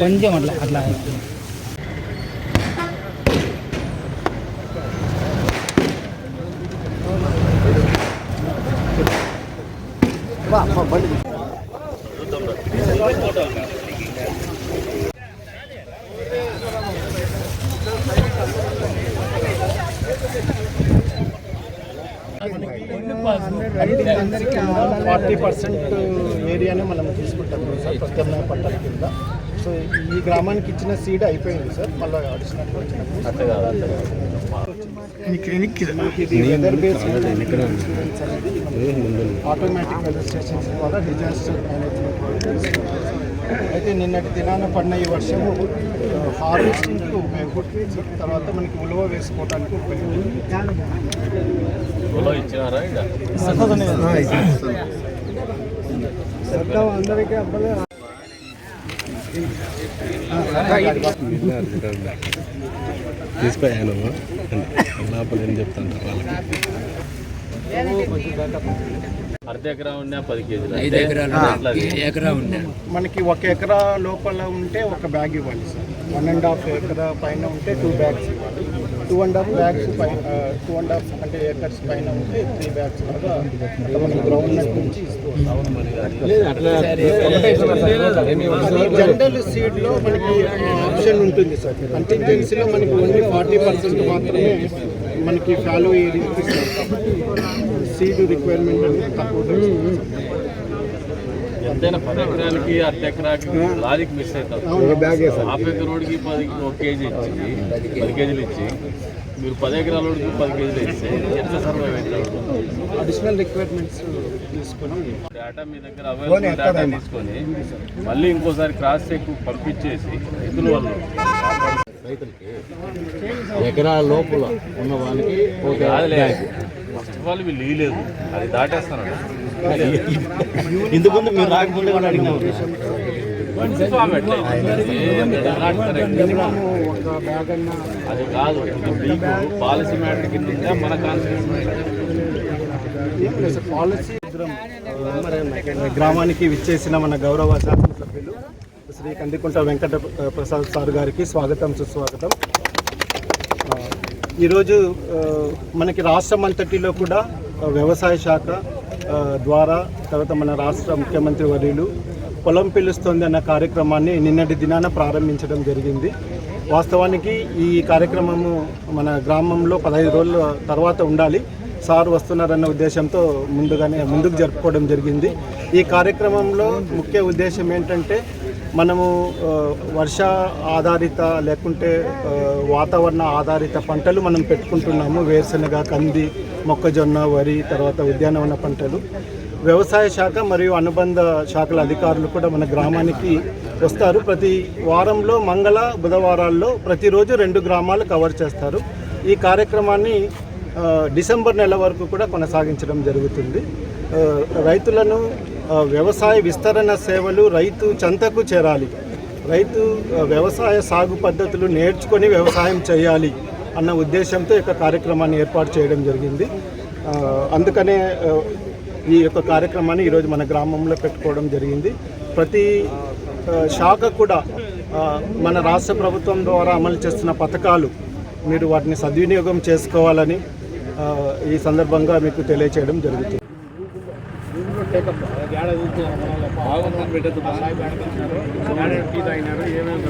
కొంచెం అట్లా అట్లా. ఫార్టీ పర్సెంట్ ఏరియానే మనం తీసుకుంటాం సార్ ప్రత్యామ్నాయ పంటల కింద. సో ఈ గ్రామానికి ఇచ్చిన సీడ్ అయిపోయింది సార్. మళ్ళీ వచ్చినప్పుడు. ఆటోమేటిక్ వెదర్ స్టేషన్స్ ద్వారా డిజాస్టర్ మేనేజ్మెంట్ అయితే నిన్నటి దినాన పడిన ఈ వర్షము హార్వెస్టింగ్కి ఉపయోగపడుతుంది. తర్వాత మనకి ఉలువ వేసుకోవడానికి ఉపయోగపడుతుంది. అందరికీ అబ్బాయి తీసిపోయాను లోపల ఏం చెప్తాను వాళ్ళకి? అర్ధ ఎకరా ఉన్నా పది కేజీలు ఐదు ఎకరాలు ఎకరా ఉండే మనకి ఒక ఎకరా లోపల ఉంటే ఒక బ్యాగ్ ఇవ్వాలి సార్. వన్ అండ్ హాఫ్ ఎకరా పైన ఉంటే టూ బ్యాగ్స్ ఇవ్వాలి. టూ అండ్ హాఫ్ బ్యాగ్స్ పైన టూ అండ్ హాఫ్ అంటే ఏకర్స్ పైన ఉంటే త్రీ బ్యాగ్స్ లాగా మనం గ్రౌండ్ నట్ నుంచి ఇస్తూ జనరల్ సీడ్లో మనకి ఆప్షన్ ఉంటుంది సార్. కంటింజెన్సీలో మనకి ఓన్లీ ఫార్టీ పర్సెంట్ మాత్రమే మనకి ఫాలో ఏరియా సీడ్ రిక్వైర్మెంట్ అనేది తక్కువ. ఎంతైనా పది ఎకరాలకి అర్ధ ఎకరాకి లారీకి మిస్ అవుతాం. హాఫ్ ఎకర్ రోడ్కి పది ఒక కేజీ ఇచ్చి పది కేజీలు ఇచ్చి మీరు పది ఎకరాల రోడ్కి పది కేజీలు ఇస్తే ఎంత సర్వైవ్ అవుతాడు అడిషనల్ రిక్వైర్మెంట్స్ తీసుకొని డేటా మీ దగ్గర అవైలబుల్ డేటా తీసుకొని మళ్ళీ ఇంకోసారి క్రాస్ చెక్ పంపించేసి రైతుల వాళ్ళు రైతులకి ఎకరా లోపల ఉన్న వాళ్ళకి ఫస్ట్ ఆఫ్ ఆల్ వీళ్ళు ఇయ్యలేదు. అది దాటేస్తాను ఇంతకుముందు మీరు రాకముందు కూడా అడిగినాము ఒక బ్యాగ్ అన్న అది కాదు. పాలసీ మ్యాటర్ కింద మన కాన్స్టిట్యూషన్ పాలసీ గ్రామానికి విచ్చేసిన మన గౌరవ శాసనసభ్యులు శ్రీ కందికుంట వెంకట ప్రసాద్ సార్ గారికి స్వాగతం సుస్వాగతం. ఈరోజు మనకి రాష్ట్రం అంతటిలో కూడా వ్యవసాయ శాఖ ద్వారా తర్వాత మన రాష్ట్ర ముఖ్యమంత్రి వర్యులు పొలం పిలుస్తుంది అన్న కార్యక్రమాన్ని నిన్నటి దినాన ప్రారంభించడం జరిగింది. వాస్తవానికి ఈ కార్యక్రమము మన గ్రామంలో పదహైదు రోజుల తర్వాత ఉండాలి. సార్ వస్తున్నారన్న ఉద్దేశంతో ముందుగానే ముందుకు జరుపుకోవడం జరిగింది. ఈ కార్యక్రమంలో ముఖ్య ఉద్దేశం ఏంటంటే మనము వర్ష ఆధారిత లేకుంటే వాతావరణ ఆధారిత పంటలు మనం పెట్టుకుంటున్నాము. వేరుశనగ కంది మొక్కజొన్న వరి తర్వాత ఉద్యానవన పంటలు. వ్యవసాయ శాఖ మరియు అనుబంధ శాఖల అధికారులు కూడా మన గ్రామానికి వస్తారు. ప్రతి వారంలో మంగళ బుధవారాల్లో ప్రతిరోజు రెండు గ్రామాలు కవర్ చేస్తారు. ఈ కార్యక్రమాన్ని డిసెంబర్ నెల వరకు కూడా కొనసాగించడం జరుగుతుంది. రైతులను వ్యవసాయ విస్తరణ సేవలు రైతు చెంతకు చేరాలి. రైతు వ్యవసాయ సాగు పద్ధతులు నేర్చుకొని వ్యవసాయం చేయాలి అన్న ఉద్దేశంతో ఈ యొక్క కార్యక్రమాన్ని ఏర్పాటు చేయడం జరిగింది. అందుకనే ఈ యొక్క కార్యక్రమాన్ని ఈరోజు మన గ్రామంలో పెట్టుకోవడం జరిగింది. ప్రతి శాఖ కూడా మన రాష్ట్ర ప్రభుత్వం ద్వారా అమలు చేస్తున్న పథకాలు మీరు వాటిని సద్వినియోగం చేసుకోవాలని ఈ సందర్భంగా మీకు తెలియచేయడం జరుగుతుంది. బాగుందని పెట్టద్దు టీ తాగినారు ఏమేమి